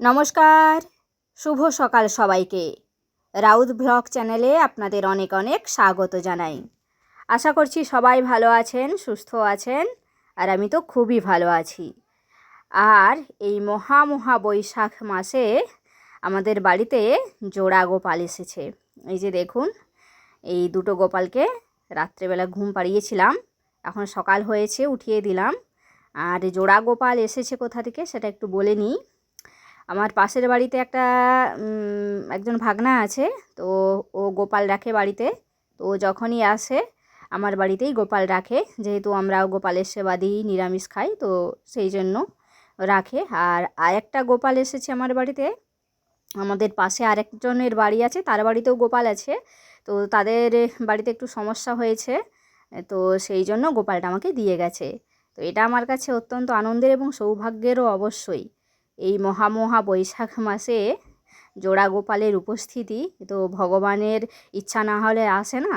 নমস্কার, শুভ সকাল সবাইকে। রাউত ব্লগ চ্যানেলে আপনাদের অনেক অনেক স্বাগত জানাই। আশা করছি সবাই ভালো আছেন, সুস্থ আছেন, আর আমি তো খুবই ভালো আছি। আর এই মহা মহা বৈশাখ মাসে আমাদের বাড়িতে জোড়া গোপাল এসেছে। এই যে দেখুন, এই দুটো গোপালকে রাত্রেবেলা ঘুম পাড়িয়েছিলাম, এখন সকাল হয়েছে, উঠিয়ে দিলাম। আর জোড়া গোপাল এসেছে কোথা থেকে সেটা একটু বলে নিই। আমার পাশের বাড়িতে একটা একজন ভাগনা আছে, তো ও গোপাল রাখে বাড়িতে। তো যখনই আসে, আমার বাড়িতেই গোপাল রাখে। যেহেতু আমরাও গোপালের সেবা দিই, নিরামিষ খাই, তো সেই জন্য রাখে। আর আরেকটা গোপাল এসেছে আমার বাড়িতে। আমাদের পাশে আরেকজনের বাড়ি আছে, তার বাড়িতেও গোপাল আছে। তো তাদের বাড়িতে একটু সমস্যা হয়েছে, তো সেই জন্য গোপালটা আমাকে দিয়ে গেছে। তো এটা আমার কাছে অত্যন্ত আনন্দের এবং সৌভাগ্যেরও অবশ্যই। এই মহামহা বৈশাখ মাসে জোড়া গোপালের উপস্থিতি। তো ভগবানের ইচ্ছা না হলে আসে না।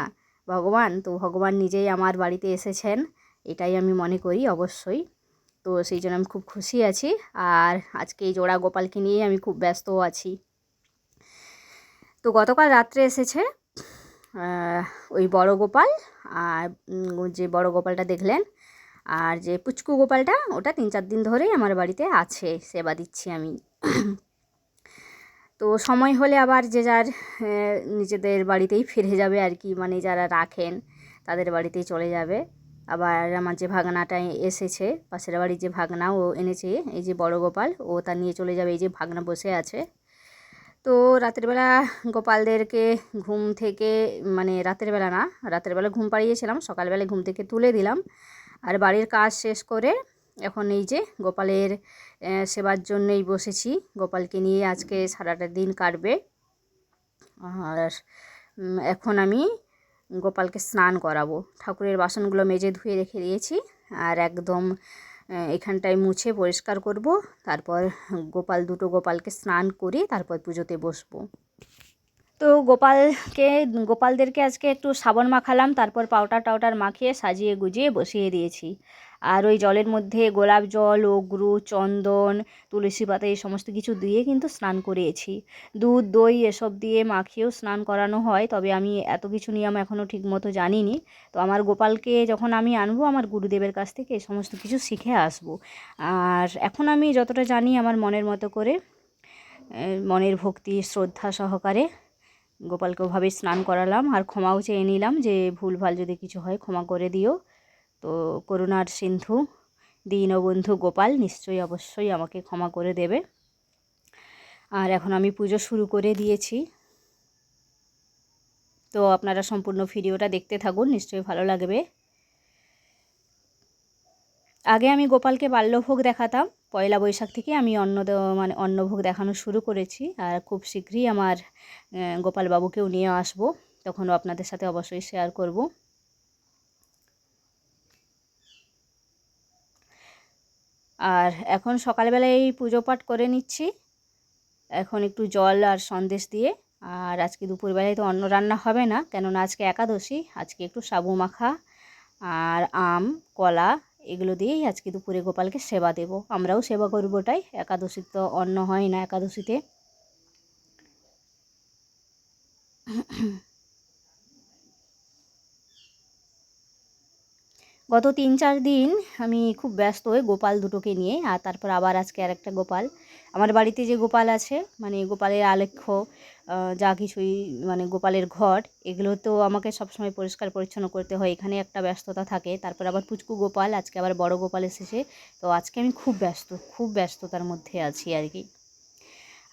ভগবান, তো ভগবান নিজেই আমার বাড়িতে এসেছেন, এটাই আমি মনে করি অবশ্যই। তো সেই জন্য আমি খুব খুশি আছি। আর আজকে এই জোড়া গোপালকে নিয়েই আমি খুব ব্যস্তও আছি। তো গতকাল রাত্রে এসেছে ওই বড় গোপাল আর যে বড় গোপালটা দেখলেন আর যে পুচকু গোপালটা, ওটা তিন চার দিন ধরেই আমার বাড়িতে আছে, সেবা দিচ্ছি আমি। তো সময় হলে আবার যে যার নিজেদের বাড়িতেই ফিরে যাবে আর কি মানে যারা রাখেন, তাদের বাড়িতেই চলে যাবে। আবার আমার যে ভাগনাটা এসেছে, পাশের বাড়ির যে ভাগনা ও এনেছে, এই যে বড় গোপাল, ও তা নিয়ে চলে যাবে, এই যে ভাগনা বসে আছে। তো রাতের বেলা গোপালদেরকে ঘুম থেকে মানে রাতের বেলা না, রাতের বেলা ঘুম পাড়িয়েছিলাম, সকালবেলা ঘুম থেকে তুলে দিলাম। আর বাড়ির কাজ শেষ করে এখন এই যে গোপালের সেবার জন্যই বসেছি। গোপালকে নিয়ে আজকে সারাটা দিন কাটবে। আর এখন আমি গোপালকে স্নান করাবো। ঠাকুরের বাসনগুলো মেজে ধুয়ে রেখে দিয়েছি আর একদম এখানটায় মুছে পরিষ্কার করব। তারপর গোপাল, দুটো গোপালকে স্নান করে তারপর পুজোতে বসবো। তো গোপালকে, গোপালদেরকে আজকে একটু সাবন মাখালাম, তারপর পাউডার টাউডার মাখিয়ে সাজিয়ে গুজিয়ে বসিয়ে দিয়েছি। আর ওই জলের মধ্যে গোলাপ জল, অগ্রু, চন্দন, তুলসী পাতা এই সমস্ত কিছু দিয়ে কিন্তু স্নান করিয়েছি। দুধ, দই এসব দিয়ে মাখিয়েও স্নান করানো হয়, তবে আমি এত কিছু নিয়ম এখনও ঠিকমতো জানিনি। তো আমার গোপালকে যখন আমি আনব, আমার গুরুদেবের কাছ থেকে এই সমস্ত কিছু শিখে আসব। আর এখন আমি যতটা জানি আমার মনের মতো করে মনের ভক্তি, শ্রদ্ধা সহকারে গোপালকে ওভাবে স্নান করালাম আর ক্ষমাও চেয়ে নিলাম যে ভুলভাল যদি কিছু হয় ক্ষমা করে দিও। তো করুণার সিন্ধু, দীনবন্ধু গোপাল নিশ্চয়ই অবশ্যই আমাকে ক্ষমা করে দেবে। আর এখন আমি পুজো শুরু করে দিয়েছি। তো আপনারা সম্পূর্ণ ভিডিওটা দেখতে থাকুন, নিশ্চয়ই ভালো লাগবে। আগে আমি গোপালকে বাল্যভোগ দেখাতাম। পয়লা বৈশাখ থেকে আমি অন্ন মানে অন্নভোগ দেখানো শুরু করেছি। আর খুব শীঘ্রই আমার আহ, গোপাল বাবুকেও নিয়ে আসব। তখনও আপনাদের সাথে অবশ্যই শেয়ার করব। আর এখন সকালবেলায় এই পুজো পাঠ করে নিচ্ছি। এখন একটু জল আর সন্দেশ দিয়ে। আর আজকে দুপুরবেলায় তো অন্ন রান্না হবে না কেননা আজকে একাদশী আজকে একটু সাবু মাখা আর আম কলা এগুলো দিয়েই আজকে দুপুরে গোপালকে সেবা দেব। আমরাও সেবা করব ওটাই একাদশীর তো অন্ন হয় না একাদশীতে। গত তিন চার দিন আমি খুব ব্যস্ত ওই গোপাল দুটোকে নিয়ে, আর তারপর আবার আজকে আর একটা গোপাল। আমার বাড়িতে যে গোপাল আছে মানে গোপালের আলেখ্য যা কিছুই মানে গোপালের ঘর এগুলো তো আমাকে সবসময় পরিষ্কার পরিচ্ছন্ন করতে হয়। এখানে একটা ব্যস্ততা থাকে, তারপর আবার পুচকু গোপাল, আজকে আবার বড় গোপাল এসেছে। তো আজকে আমি খুব ব্যস্ত, খুব ব্যস্ততার মধ্যে আছি আর কি।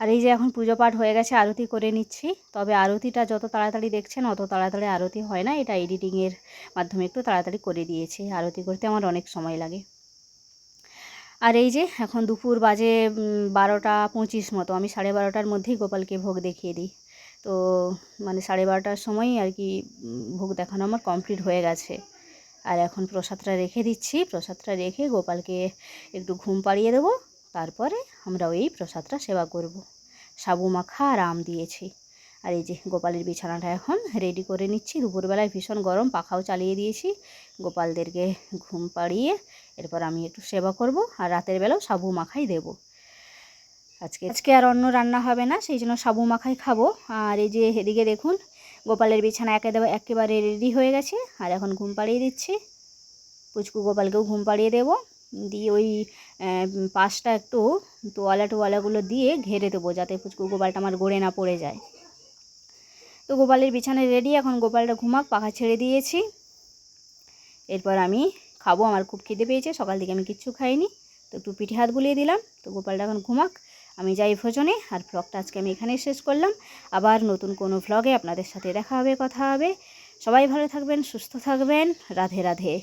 আর এই যে এখন পুজো পাঠ হয়ে গেছে, আরতি করে নিচ্ছি। তবে আরতিটা যত তাড়াতাড়ি দেখছেন, অত তাড়াতাড়ি আরতি হয় না। এটা এডিটিংয়ের মাধ্যমে একটু তাড়াতাড়ি করে দিয়েছি। আরতি করতে আমার অনেক সময় লাগে। আর এই যে এখন দুপুর বাজে বারোটা পঁচিশ মতো, আমি সাড়ে বারোটার মধ্যেই গোপালকে ভোগ দেখিয়ে দিই। তো মানে সাড়ে বারোটার সময়ই আর কি ভোগ দেখানো আমার কমপ্লিট হয়ে গেছে। আর এখন প্রসাদটা রেখে দিচ্ছি, প্রসাদটা রেখে গোপালকে একটু ঘুম পাড়িয়ে দেবো, তারপরে আমরা ওই প্রসাদটা সেবা করব। সাবু মাখা আর আম দিয়েছি। আর এই যে গোপালের বিছানাটা এখন রেডি করে নিচ্ছি। দুপুরবেলায় ভীষণ গরম, পাখাও চালিয়ে দিয়েছি। গোপালদেরকে ঘুম পাড়িয়ে এরপর আমি একটু সেবা করব আর রাতের বেলাও সাবু মাখাই দেব। আজকে আজকে আর অন্য রান্না হবে না, সেই জন্য সাবু মাখাই খাব। আর এই যে এদিকে দেখুন, গোপালের বিছানা একে একেবারে একেবারে রেডি হয়ে গেছে। আর এখন ঘুম পাড়িয়ে দিচ্ছি। পুচকু গোপালকেও ঘুম পাড়িয়ে দেবো। দিয়ে ওই পাশটা একটু তোয়ালা টোয়ালাগুলো দিয়ে ঘেরে দেবো, যাতে পুচকু গোপালটা আমার গড়ে না পড়ে যায়। তো গোপালের বিছানায় রেডি এখন গোপালটা ঘুমাক, পাখা ছেড়ে দিয়েছি। এরপর আমি খাব, আমার খুব খিদে পেয়েছে, সকাল থেকে আমি কিচ্ছু খাইনি। তো একটু পিঠে হাত বুলিয়ে দিলাম, তো গোপালটা এখন ঘুমাক। আমি যাই ভোজনে, আর ভ্লগটা আজকে আমি এখানেই শেষ করলাম। আবার নতুন কোনো ভ্লগে আপনাদের সাথে দেখা হবে, কথা হবে। সবাই ভালো থাকবেন, সুস্থ থাকবেন। রাধে রাধে।